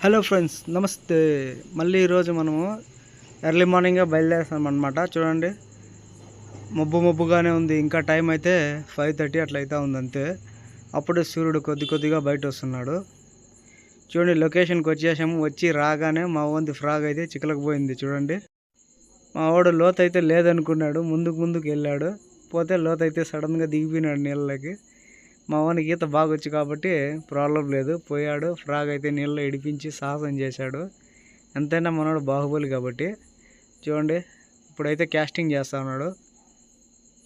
Hello friends నమస్తే. మళ్ళీ ఈరోజు మనము ఎర్లీ మార్నింగే బయలుదేరుతాం అనమాట చూడండి మబ్బు మబ్బుగానే ఉంది. ఇంకా టైం అయితే ఫైవ్ థర్టీ అట్లా అయితే ఉంది అంతే అప్పుడే సూర్యుడు కొద్ది కొద్దిగా బయట వస్తున్నాడు చూడండి లొకేషన్కి వచ్చేసాము. వచ్చి రాగానే మా వంతు ఫ్రాగ్ అయితే చిక్కలకు పోయింది చూడండి. మా వాడు లోతైతే లేదనుకున్నాడు. ముందుకు ముందుకు వెళ్ళాడు. పోతే లోతైతే సడన్గా దిగిపోయినాడు నీళ్ళకి. మా వానికి ఈత బాగా వచ్చు కాబట్టి ప్రాబ్లం లేదు. పోయాడు ఫ్రాగ్ అయితే నీళ్ళలో ఇడిపించి సాహసం చేశాడు. ఎంతైనా మనోడు బాహుబలి కాబట్టి. చూడండి ఇప్పుడైతే క్యాస్టింగ్ చేస్తా ఉన్నాడు.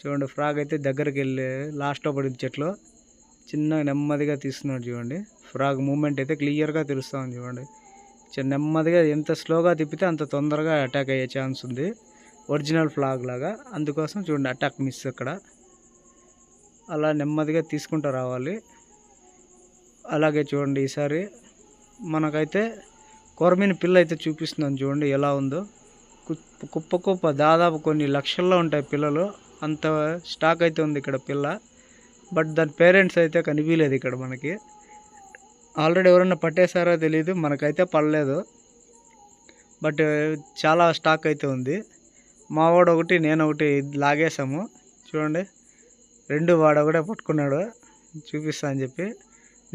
చూడండి ఫ్రాగ్ అయితే దగ్గరికి వెళ్ళి లాస్ట్లో పడింది చెట్లు. చిన్న నెమ్మదిగా తీస్తున్నాడు చూడండి. ఫ్రాగ్ మూమెంట్ అయితే క్లియర్గా తెలుస్తూ ఉంది చూడండి. చిన్న నెమ్మదిగా ఎంత స్లోగా తిప్పితే అంత తొందరగా అటాక్ అయ్యే ఛాన్స్ ఉంది. ఒరిజినల్ ఫ్లాగ్ లాగా. అందుకోసం చూడండి అటాక్ మిస్ అక్కడ అలా నెమ్మదిగా తీసుకుంటూ రావాలి. అలాగే చూడండి ఈసారి మనకైతే కొరమీన పిల్ల అయితే చూపిస్తున్నాను చూడండి ఎలా ఉందో. కుప్ప కుప్ప కుప్ప దాదాపు కొన్ని లక్షల్లో ఉంటాయి పిల్లలు. అంత స్టాక్ అయితే ఉంది ఇక్కడ పిల్ల. బట్ దాని పేరెంట్స్ అయితే కనిపించలేదు ఇక్కడ మనకి. ఆల్రెడీ ఎవరన్నా పట్టేశారో తెలియదు మనకైతే పడలేదు. బట్ చాలా స్టాక్ అయితే ఉంది. మా వాడు ఒకటి నేను ఒకటి లాగేసాము చూడండి. రెండు వాడు ఒకటే పట్టుకున్నాడు. చూపిస్తా అని చెప్పి.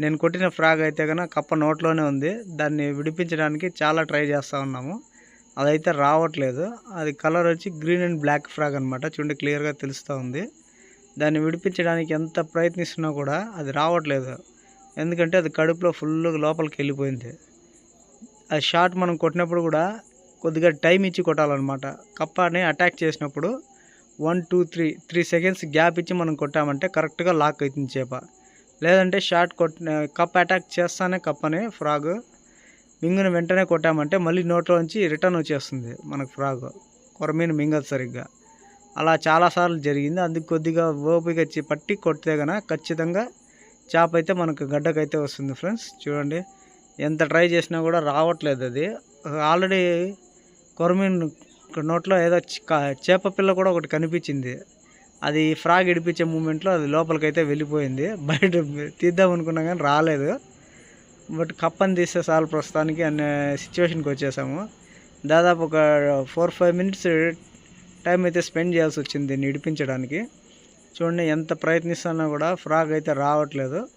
నేను కొట్టిన ఫ్రాగ్ అయితే కనుక కప్ప నోట్లోనే ఉంది. దాన్ని విడిపించడానికి చాలా ట్రై చేస్తూ ఉన్నాము. అదైతే రావట్లేదు. అది కలర్ వచ్చి గ్రీన్ అండ్ బ్లాక్ ఫ్రాగ్ అనమాట చూడండి క్లియర్గా తెలుస్తూ ఉంది. దాన్ని విడిపించడానికి ఎంత ప్రయత్నిస్తున్నా కూడా అది రావట్లేదు. ఎందుకంటే అది కడుపులో ఫుల్గా లోపలికి వెళ్ళిపోయింది. ఆ షాట్ మనం కొట్టినప్పుడు కూడా కొద్దిగా టైం ఇచ్చి కొట్టాలన్నమాట. కప్పని అటాక్ చేసినప్పుడు one two three three seconds gap ఇచ్చి మనం కొట్టామంటే కరెక్ట్గా లాక్ అవుతుంది చేప. లేదంటే షార్ట్ కొట్టిన కప్ అటాక్ చేస్తానే కప్పని ఫ్రాగ్. మింగుని వెంటనే కొట్టామంటే మళ్ళీ నోట్లోంచి రిటర్న్ వచ్చేస్తుంది మనకు ఫ్రాగ్. కొరమీను మింగదు సరిగ్గా. అలా చాలాసార్లు జరిగింది. అందుకు కొద్దిగా ఓపిక వచ్చి పట్టి కొడితే కనుక ఖచ్చితంగా చేప అయితే మనకు గడ్డకైతే వస్తుంది ఫ్రెండ్స్. చూడండి ఎంత ట్రై చేసినా కూడా రావట్లేదు అది. ఆల్రెడీ కొరమీన్ నోట్లో ఏదో చేప పిల్ల కూడా ఒకటి కనిపించింది. అది ఫ్రాగ్ ఇడిపించే మూమెంట్లో అది లోపలికైతే వెళ్ళిపోయింది. బయట తీద్దాం అనుకున్నా కానీ రాలేదు. బట్ కప్పని తీస్తే చాలు ప్రస్తుతానికి అనే సిచ్యువేషన్కి వచ్చేసాము. దాదాపు ఒక ఫోర్ ఫైవ్ మినిట్స్ టైం అయితే స్పెండ్ చేయాల్సి వచ్చింది దీన్ని ఇడిపించడానికి. చూడండి ఎంత ప్రయత్నిస్తున్నా కూడా ఫ్రాగ్ అయితే రావట్లేదు.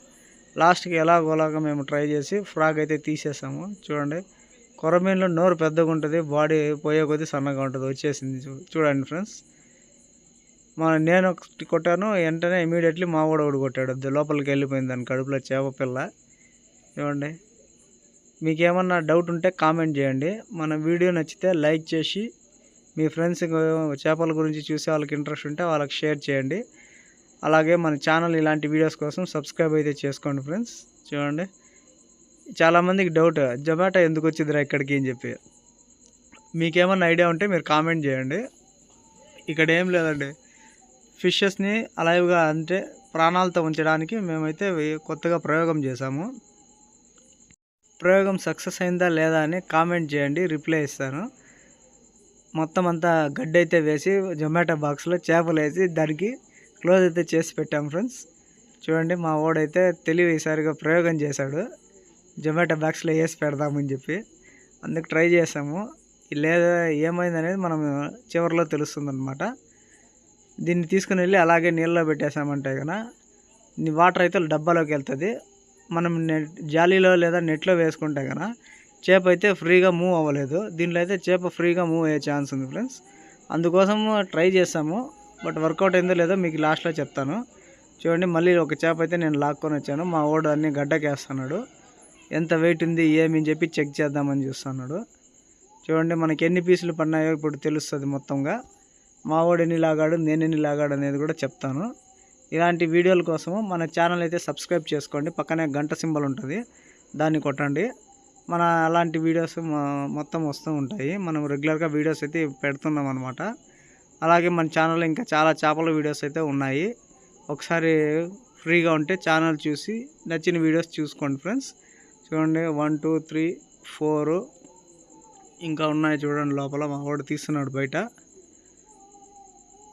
లాస్ట్కి ఎలాగోలాగా మేము ట్రై చేసి ఫ్రాగ్ అయితే తీసేసాము. చూడండి. కొరమీన్లో నోరు పెద్దగా ఉంటుంది బాడీ పోయే కొద్దీ సన్నగా ఉంటుంది. వచ్చేసింది చూడండి ఫ్రెండ్స్. మన నేను ఒకటి కొట్టాను వెంటనే ఇమీడియట్లీ మా ఒకటి కొట్టాడు. లోపలికి వెళ్ళిపోయింది దాని కడుపులో చేప పిల్ల. చూడండి. మీకు ఏమన్నా డౌట్ ఉంటే కామెంట్ చేయండి. మన వీడియో నచ్చితే లైక్ చేసి మీ ఫ్రెండ్స్ చేపల గురించి చూసే వాళ్ళకి ఇంట్రెస్ట్ ఉంటే వాళ్ళకి షేర్ చేయండి. అలాగే మన ఛానల్ ఇలాంటి వీడియోస్ కోసం సబ్స్క్రైబ్ అయితే చేసుకోండి ఫ్రెండ్స్. చూడండి. చాలామందికి డౌట్ జొమాటో ఎందుకు వచ్చిందిరా ఇక్కడికి అని చెప్పి. మీకేమన్నా ఐడియా ఉంటే మీరు కామెంట్ చేయండి. ఇక్కడ ఏం లేదండి. ఫిషెస్ని అలైవ్గా అంటే ప్రాణాలతో ఉంచడానికి మేమైతే కొత్తగా ప్రయోగం చేశాము. ప్రయోగం సక్సెస్ అయిందా లేదా అని కామెంట్ చేయండి రిప్లై ఇస్తాను. మొత్తం అంతా గడ్డి అయితే వేసి జొమాటో బాక్స్లో చేపలు వేసి దానికి క్లోజ్ అయితే చేసి పెట్టాం ఫ్రెండ్స్ చూడండి మా వాడైతే తెలివి ఈసారిగా ప్రయోగం చేశాడు. జొమాటో బాక్స్లో వేసి పెడదామని చెప్పి అందుకు ట్రై చేసాము లేదా ఏమైంది అనేది మనం చివరిలో తెలుస్తుంది దీన్ని తీసుకుని వెళ్ళి అలాగే నీళ్ళలో పెట్టేసామంటే కనుక వాటర్ అయితే డబ్బాలోకి వెళ్తుంది. మనం నెట్ జాలీలో లేదా నెట్లో వేసుకుంటే కనుక చేప అయితే ఫ్రీగా మూవ్ అవ్వలేదు. దీంట్లో అయితే చేప ఫ్రీగా మూవ్ అయ్యే ఛాన్స్ ఉంది ఫ్రెండ్స్. అందుకోసం ట్రై చేసాము బట్ వర్కౌట్ అయిందో లేదో మీకు లాస్ట్లో చెప్తాను. చూడండి మళ్ళీ ఒక చేప అయితే నేను లాక్కొని వచ్చాను. మా ఓడు అన్ని గడ్డకేస్తున్నాడు. ఎంత వెయిట్ ఉంది ఏమని అని చెప్పి చెక్ చేద్దామని చూస్తున్నాడు. చూడండి మనకి ఎన్ని పీసులు పడినాయో ఇప్పుడు తెలుస్తుంది మొత్తంగా. మా వాడు ఎన్ని లాగాడు నేను ఎన్ని లాగాడు అనేది కూడా చెప్తాను. ఇలాంటి వీడియోల కోసము మన ఛానల్ అయితే సబ్స్క్రైబ్ చేసుకోండి. పక్కనే గంట సింబల్ ఉంటుంది దాన్ని కొట్టండి. మన అలాంటి వీడియోస్ మొత్తం వస్తూ ఉంటాయి. మనం రెగ్యులర్గా వీడియోస్ అయితే పెడుతున్నాం అనమాట అలాగే మన ఛానల్లో ఇంకా చాలా చేపల వీడియోస్ అయితే ఉన్నాయి. ఒకసారి ఫ్రీగా ఉంటే ఛానల్ చూసి నచ్చిన వీడియోస్ చూసుకోండి ఫ్రెండ్స్ చూడండి వన్ టూ త్రీ ఫోర్. ఇంకా ఉన్నాయి చూడండి లోపల మా వాడు తీస్తున్నాడు బయట.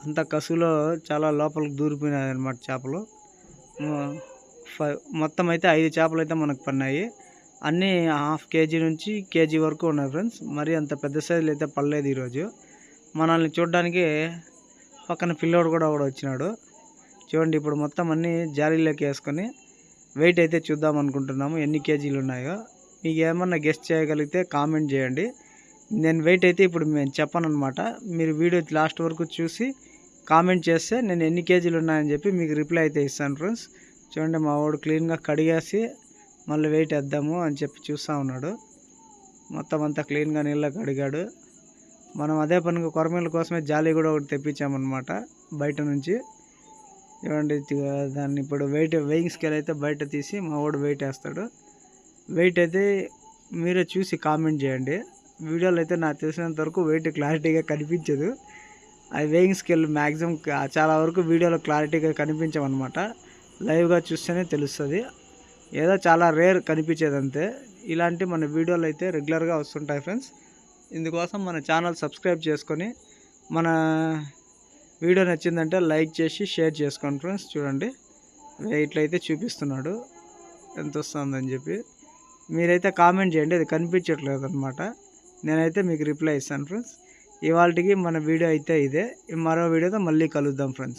అంత కసులో చాలా లోపలికి దూరిపోయినాయి అనమాట చేపలు. ఫైవ్ మొత్తం అయితే ఐదు చేపలు అయితే మనకు పన్నాయి అన్నీ హాఫ్ కేజీ నుంచి కేజీ వరకు ఉన్నాయి ఫ్రెండ్స్. మరి అంత పెద్ద సైజులు అయితే పడలేదు ఈరోజు. మనల్ని చూడడానికి పక్కన పిల్లోడు కూడా ఒకడు వచ్చినాడు. చూడండి ఇప్పుడు మొత్తం అన్నీ జాలీలోకి వేసుకొని వెయిట్ అయితే చూద్దాం అనుకుంటున్నాము. ఎన్ని కేజీలు ఉన్నాయో. మీకు ఏమన్నా గెస్ట్ చేయగలిగితే కామెంట్ చేయండి. నేను వెయిట్ అయితే ఇప్పుడు మేము చెప్పనమాట మీరు వీడియో లాస్ట్ వరకు చూసి కామెంట్ చేస్తే నేను ఎన్ని కేజీలు ఉన్నాయని చెప్పి మీకు రిప్లై అయితే ఇస్తాను ఫ్రెండ్స్ చూడండి మా వాడు క్లీన్గా కడిగేసి మళ్ళీ వెయిట్ వేద్దాము అని చెప్పి చూస్తూ ఉన్నాడు. మొత్తం అంతా క్లీన్గా నీళ్ళ కడిగాడు. మనం అదే పనిగా కొరమీల కోసమే జాలి కూడా ఒకటి తెప్పించామన్నమాట బయట నుంచి. చూడండి దాన్ని ఇప్పుడు వెయిట్ వెయింగ్ స్కేల్ అయితే బయట తీసి మా వాడు వెయిట్ వేస్తాడు. వెయిట్ అయితే మీరే చూసి కామెంట్ చేయండి. వీడియోలో అయితే నాకు తెలిసినంత వరకు వెయిట్ క్లారిటీగా కనిపించదు. అది వెయింగ్ స్కేల్ మ్యాక్సిమం చాలా వరకు వీడియోలో క్లారిటీగా కనిపించమన్నమాట. లైవ్గా చూస్తేనే తెలుస్తుంది. ఏదో చాలా రేర్ కనిపించేది అంతే. ఇలాంటి మన వీడియోలు అయితే రెగ్యులర్గా వస్తుంటాయి ఫ్రెండ్స్ ఇందుకోసం మన ఛానల్ సబ్స్క్రైబ్ చేసుకొని మన వీడియో నచ్చిందంటే లైక్ చేసి షేర్ చేసుకోండి ఫ్రెండ్స్. చూడండి. ఇట్లయితే చూపిస్తున్నాడు. ఎంత వస్తుందని చెప్పి. మీరైతే కామెంట్ చేయండి. అది కనిపించట్లేదు అనమాట నేనైతే మీకు రిప్లై ఇస్తాను ఫ్రెండ్స్. ఇవాళకి మన వీడియో అయితే ఇదే. మరో వీడియోతో మళ్ళీ కలుద్దాం ఫ్రెండ్స్.